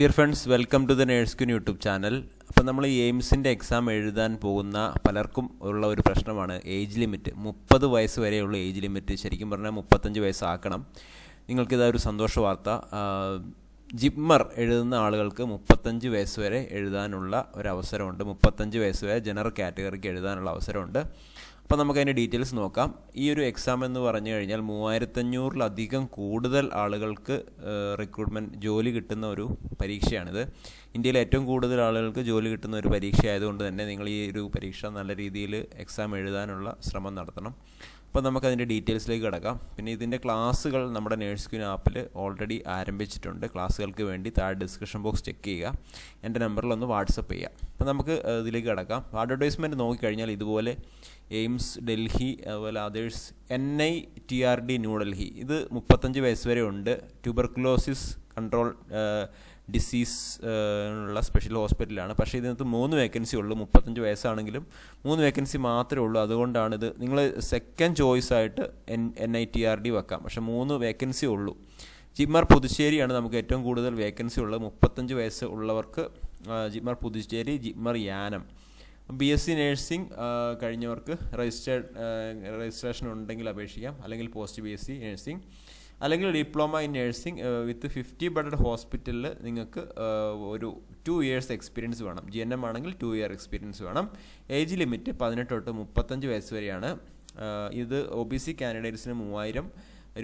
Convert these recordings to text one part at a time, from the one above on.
Dear friends welcome to the nurse queen YouTube channel അപ്പോൾ നമ്മൾ എയിംസിന്റെ exam എഴുതാൻ പോകുന്ന പലർക്കും ഉള്ള ഒരു പ്രശ്നമാണ് ഏജ് ലിമിറ്റ് മുപ്പത് വയസ്സ് വരെയുള്ള ഏജ് ലിമിറ്റ് ശരിക്കും പറഞ്ഞാൽ മുപ്പത്തഞ്ച് വയസ്സാക്കണം നിങ്ങൾക്കിതാ ഒരു സന്തോഷ വാർത്ത. ജിപ്മർ എഴുതുന്ന ആളുകൾക്ക് മുപ്പത്തഞ്ച് വയസ്സ് വരെ എഴുതാനുള്ള ഒരു അവസരമുണ്ട്. മുപ്പത്തഞ്ച് വയസ്സ് വരെ ജനറൽ കാറ്റഗറിക്ക് എഴുതാനുള്ള അവസരമുണ്ട്. അപ്പോൾ നമുക്ക് അതിന്റെ ഡീറ്റെയിൽസ് നോക്കാം. ഈ ഒരു എക്സാം എന്ന് പറഞ്ഞു കഴിഞ്ഞാൽ മൂവായിരത്തഞ്ഞൂറിലധികം കൂടുതൽ ആളുകൾക്ക് റിക്രൂട്ട്മെന്റ് ജോലി കിട്ടുന്ന ഒരു പരീക്ഷയാണിത്. ഇന്ത്യയിൽ ഏറ്റവും കൂടുതൽ ആളുകൾക്ക് ജോലി കിട്ടുന്ന ഒരു പരീക്ഷ ആയതുകൊണ്ട് തന്നെ നിങ്ങൾ ഈ ഒരു പരീക്ഷ നല്ല രീതിയിൽ എക്സാം എഴുതാനുള്ള ശ്രമം നടത്തണം. അപ്പോൾ നമുക്ക് അതിന്റെ ഡീറ്റെയിൽസിലേക്ക് കിടക്കാം. പിന്നെ ഇതിന്റെ ക്ലാസ്സുകൾ നമ്മുടെ നേഴ്സ് ക്യൂൻ ആപ്പിൽ ഓൾറെഡി ആരംഭിച്ചിട്ടുണ്ട്. ക്ലാസ്സുകൾക്ക് വേണ്ടി താഴെ ഡിസ്ക്രിപ്ഷൻ ബോക്സ് ചെക്ക് ചെയ്യുക. എന്റെ നമ്പറിലൊന്ന് വാട്സപ്പ് ചെയ്യുക അപ്പോൾ നമുക്ക് ഇതിലേക്ക് കിടക്കാം. അഡ്വർടൈസ്മെന്റ് നോക്കിക്കഴിഞ്ഞാൽ ഇതുപോലെ എയിംസ് ഡൽഹി അതുപോലെ others N I T R D New Delhi ഇത് മുപ്പത്തഞ്ച് വയസ്സ് വരെ ഉണ്ട്. ട്യൂബർക്കുലോസിസ് കൺട്രോൾ ഡിസീസ് ഉള്ള സ്പെഷ്യൽ ഹോസ്പിറ്റലാണ് പക്ഷേ ഇതിനകത്ത് മൂന്ന് വേക്കൻസി ഉള്ളൂ. മുപ്പത്തഞ്ച് വയസ്സാണെങ്കിലും മൂന്ന് വേക്കൻസി മാത്രമേ ഉള്ളൂ. അതുകൊണ്ടാണ് ഇത് നിങ്ങൾ സെക്കൻഡ് ചോയ്സ് ആയിട്ട് N N I T R D വെക്കാം. പക്ഷേ മൂന്ന് വേക്കൻസി ഉള്ളൂ. ജിമ്മർ പുതുശ്ശേരിയാണ് നമുക്ക് ഏറ്റവും കൂടുതൽ വേക്കൻസി ഉള്ളത്. മുപ്പത്തഞ്ച് വയസ്സ് ഉള്ളവർക്ക് ആ, JIPMER Puducherry JIPMER Yanam. B S C nursing കഴിഞ്ഞവർക്ക് registered registration ഉണ്ടെങ്കിൽ അപേക്ഷിക്കാം. അല്ലെങ്കിൽ post B S C nursing അല്ലെങ്കിൽ diploma in nursing with fifty bedded ഹോസ്പിറ്റലിൽ നിങ്ങൾക്ക് ഒരു ടു ഇയേഴ്സ് എക്സ്പീരിയൻസ് വേണം. ജി എൻ എം ആണെങ്കിൽ ടു ഇയർ എക്സ്പീരിയൻസ് വേണം. ഏജ് ലിമിറ്റ് പതിനെട്ട് തൊട്ട് മുപ്പത്തഞ്ച് വയസ്സ് വരെയാണ്. ഇത് ഒ ബി സി കാൻഡിഡേറ്റ്സിന് മൂവായിരം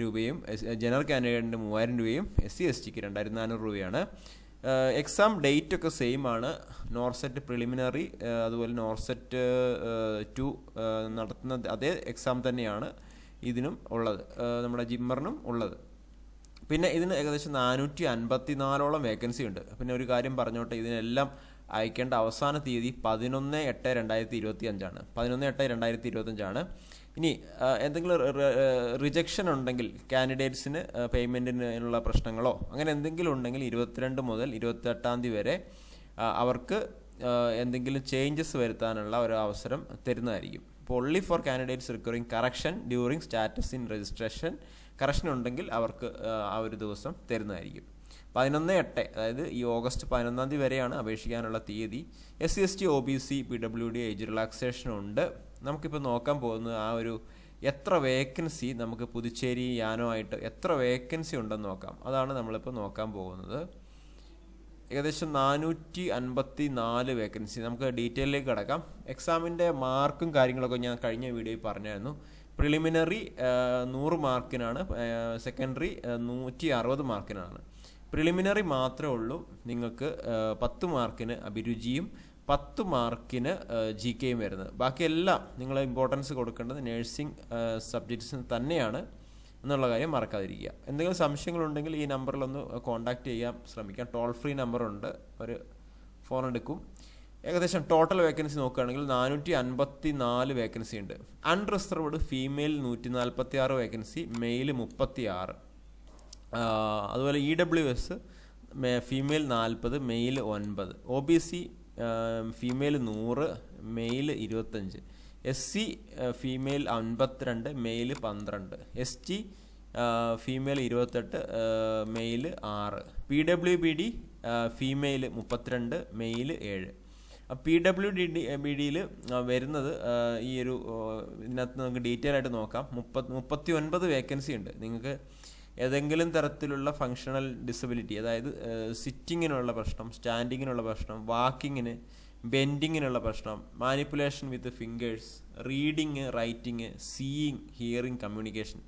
രൂപയും ജനറൽ കാൻഡിഡേറ്റിന് മൂവായിരം രൂപയും എസ് സി എസ് ടിക്ക് രണ്ടായിരത്തി നാനൂറ് രൂപയാണ്. എക്സാം ഡേറ്റ് ഒക്കെ സെയിം ആണ്. നോർസെറ്റ് പ്രിലിമിനറി അതുപോലെ നോർസെറ്റ് ടു നടത്തുന്ന അതേ എക്സാം തന്നെയാണ്. ഇതിനും ഉള്ളത് നമ്മുടെ ജിമ്മറിനും ഉള്ളത്. പിന്നെ ഇതിന് ഏകദേശം നാനൂറ്റി അൻപത്തി നാലോളം വേക്കൻസി ഉണ്ട്. പിന്നെ ഒരു കാര്യം പറഞ്ഞോട്ടെ ഇതിനെല്ലാം അയക്കേണ്ട അവസാന തീയതി പതിനൊന്ന് എട്ട് രണ്ടായിരത്തി ഇരുപത്തി അഞ്ചാണ് പതിനൊന്ന് എട്ട് രണ്ടായിരത്തി ഇരുപത്തഞ്ചാണ് ഇനി എന്തെങ്കിലും റിജക്ഷൻ ഉണ്ടെങ്കിൽ കാൻഡിഡേറ്റ്സിന് പേയ്മെന്റിനുള്ള പ്രശ്നങ്ങളോ അങ്ങനെ എന്തെങ്കിലും ഉണ്ടെങ്കിൽ ഇരുപത്തിരണ്ട് മുതൽ ഇരുപത്തെട്ടാം തീയതി വരെ അവർക്ക് എന്തെങ്കിലും ചേഞ്ചസ് വരുത്താനുള്ള ഒരു അവസരം തരുന്നതായിരിക്കും. അപ്പോൾ for candidates requiring correction during status in registration correction ഉണ്ടെങ്കിൽ അവർക്ക് ആ ഒരു ദിവസം തരുന്നതായിരിക്കും. പതിനൊന്ന് എട്ട് അതായത് ഈ ഓഗസ്റ്റ് പതിനൊന്നാം തീയതി വരെയാണ് അപേക്ഷിക്കാനുള്ള തീയതി. S C S T O B C P W D age relaxation ഉണ്ട്. നമുക്കിപ്പോൾ നോക്കാൻ പോകുന്നത് ആ ഒരു എത്ര വേക്കൻസി നമുക്ക് പുതുച്ചേരി യാനോ ആയിട്ട് എത്ര വേക്കൻസി ഉണ്ടെന്ന് നോക്കാം. അതാണ് നമ്മളിപ്പോൾ നോക്കാൻ പോകുന്നത്. ഏകദേശം നാനൂറ്റി അൻപത്തി നാല് വേക്കൻസി നമുക്ക് ഡീറ്റെയിലേക്ക് കിടക്കാം. എക്സാമിന്റെ മാർക്കും കാര്യങ്ങളൊക്കെ ഞാൻ കഴിഞ്ഞ വീഡിയോയിൽ പറഞ്ഞായിരുന്നു. പ്രിലിമിനറി നൂറ് മാർക്കിനാണ് സെക്കൻഡറി നൂറ്റി അറുപത് മാർക്കിനാണ് പ്രിലിമിനറി മാത്രമേ ഉള്ളൂ. നിങ്ങൾക്ക് പത്ത് മാർക്കിന് അഭിരുചിയും പത്ത് മാർക്കിന് ജി കെയും വരുന്നത്. ബാക്കിയെല്ലാം നിങ്ങൾ ഇമ്പോർട്ടൻസ് കൊടുക്കേണ്ടത് നേഴ്സിംഗ് സബ്ജക്ട്സിന് തന്നെയാണ്. എന്നുള്ള കാര്യം മറക്കാതിരിക്കുക. എന്തെങ്കിലും സംശയങ്ങളുണ്ടെങ്കിൽ ഈ നമ്പറിലൊന്ന് കോൺടാക്ട് ചെയ്യാൻ ശ്രമിക്കാം. ടോൾ ഫ്രീ നമ്പറുണ്ട്. ഒരു ഫോൺ എടുക്കും. ഏകദേശം ടോട്ടൽ വേക്കൻസി നോക്കുകയാണെങ്കിൽ നാനൂറ്റി അൻപത്തി നാല് വേക്കൻസി ഉണ്ട്. അൺറിസർവ്ഡ് ഫീമെയിൽ നൂറ്റി നാൽപ്പത്തി ആറ് വേക്കൻസി മെയിൽ മുപ്പത്തി ആറ് അതുപോലെ ഇ ഡബ്ല്യു എസ് ഫീമെയിൽ നാൽപ്പത് മെയിൽ ഒൻപത് ഒ ബി സി ഫീമെയിൽ നൂറ് മെയിൽ ഇരുപത്തഞ്ച്. എസ് സി ഫീമെയിൽ അൻപത്തിരണ്ട് മെയിൽ പന്ത്രണ്ട്. എസ് ടി ഫീമെയിൽ ഇരുപത്തെട്ട് മെയിൽ ആറ്. P W B D female മുപ്പത്തിരണ്ട് മെയിൽ ഏഴ്. P W D D B ഡിയിൽ വരുന്നത് ഈ ഒരു ഇതിനകത്ത് നമുക്ക് ഡീറ്റെയിൽ ആയിട്ട് നോക്കാം. മുപ്പത് മുപ്പത്തി ഒൻപത് വേക്കൻസി ഉണ്ട്. നിങ്ങൾക്ക് ഏതെങ്കിലും തരത്തിലുള്ള ഫങ്ഷണൽ ഡിസബിലിറ്റി അതായത് സിറ്റിങ്ങിനുള്ള പ്രശ്നം സ്റ്റാൻഡിങ്ങിനുള്ള പ്രശ്നം വാക്കിങ്ങിന് ബെൻഡിങ്ങിനുള്ള പ്രശ്നം manipulation with fingers reading writing seeing hearing communication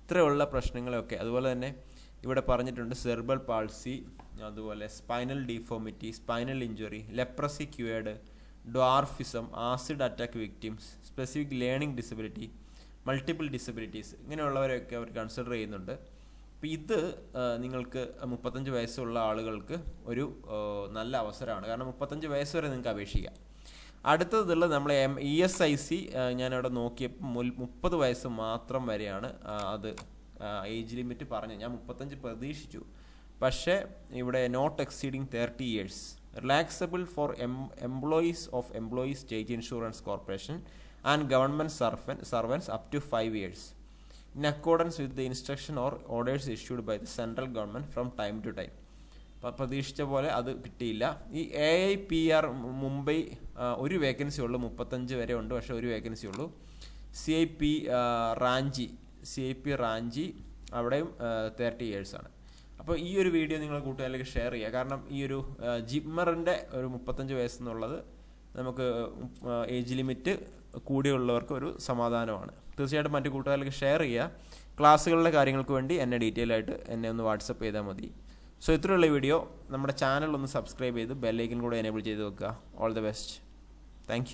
ഇത്രയുള്ള പ്രശ്നങ്ങളൊക്കെ അതുപോലെ തന്നെ ഇവിടെ പറഞ്ഞിട്ടുണ്ട് സെർബൽ പാൾസി അതുപോലെ spinal deformity spinal injury leprosy cured dwarfism acid attack victims specific learning disability multiple disabilities ഇങ്ങനെയുള്ളവരെയൊക്കെ അവർ കൺസിഡർ ചെയ്യുന്നുണ്ട്. അപ്പോൾ ഇത് നിങ്ങൾക്ക് മുപ്പത്തഞ്ച് വയസ്സുള്ള ആളുകൾക്ക് ഒരു നല്ല അവസരമാണ്. കാരണം മുപ്പത്തഞ്ച് വയസ്സ് വരെ നിങ്ങൾക്ക് അപേക്ഷിക്കാം. അടുത്തതുള്ള നമ്മൾ M E S I C ഞാനവിടെ നോക്കിയപ്പോൾ മുൽ- മുപ്പത് വയസ്സ് മാത്രം വരെയാണ് അത് ഏജ് ലിമിറ്റ് പറഞ്ഞു ഞാൻ മുപ്പത്തഞ്ച് പ്രതീക്ഷിച്ചു. പക്ഷേ ഇവിടെ not exceeding thirty years relaxable for M employees of employees state insurance corporation and government servant servants up to five years in accordance with the instruction or orders issued by the central government from time to time പ്രതീക്ഷിച്ച പോലെ അത് കിട്ടിയില്ല. ഈ A I P R Mumbai ഒരു vacancy ഉള്ളൂ. മുപ്പത്തഞ്ച് വരെ ഉണ്ട് പക്ഷേ ഒരു വേക്കൻസി ഉള്ളൂ. C I P Ranchi C I P Ranchi അവിടെയും തേർട്ടി ഇയേഴ്സാണ് അപ്പോൾ ഈ ഒരു വീഡിയോ നിങ്ങൾ കൂട്ടുകാരിലേക്ക് ഷെയർ ചെയ്യുക. കാരണം ഈ ഒരു ജിമ്മറിന്റെ ഒരു മുപ്പത്തഞ്ച് വയസ്സെന്നുള്ളത് നമുക്ക് ഏജ് ലിമിറ്റ് കൂടിയുള്ളവർക്ക് ഒരു സമാധാനമാണ്. തീർച്ചയായിട്ടും മറ്റു കൂട്ടുകാർക്ക് ഷെയർ ചെയ്യുക ക്ലാസ്സുകളുടെ കാര്യങ്ങൾക്ക് വേണ്ടി എന്നെ ഡീറ്റെയിൽ ആയിട്ട് എന്നെ ഒന്ന് വാട്സപ്പ് ചെയ്താൽ മതി. സോ ഇത്രയുള്ള വീഡിയോ നമ്മുടെ ചാനൽ ഒന്ന് സബ്സ്ക്രൈബ് ചെയ്ത് ബെല്ലൈക്കൻ കൂടെ എനേബിൾ ചെയ്ത് വെക്കുക. All the best thank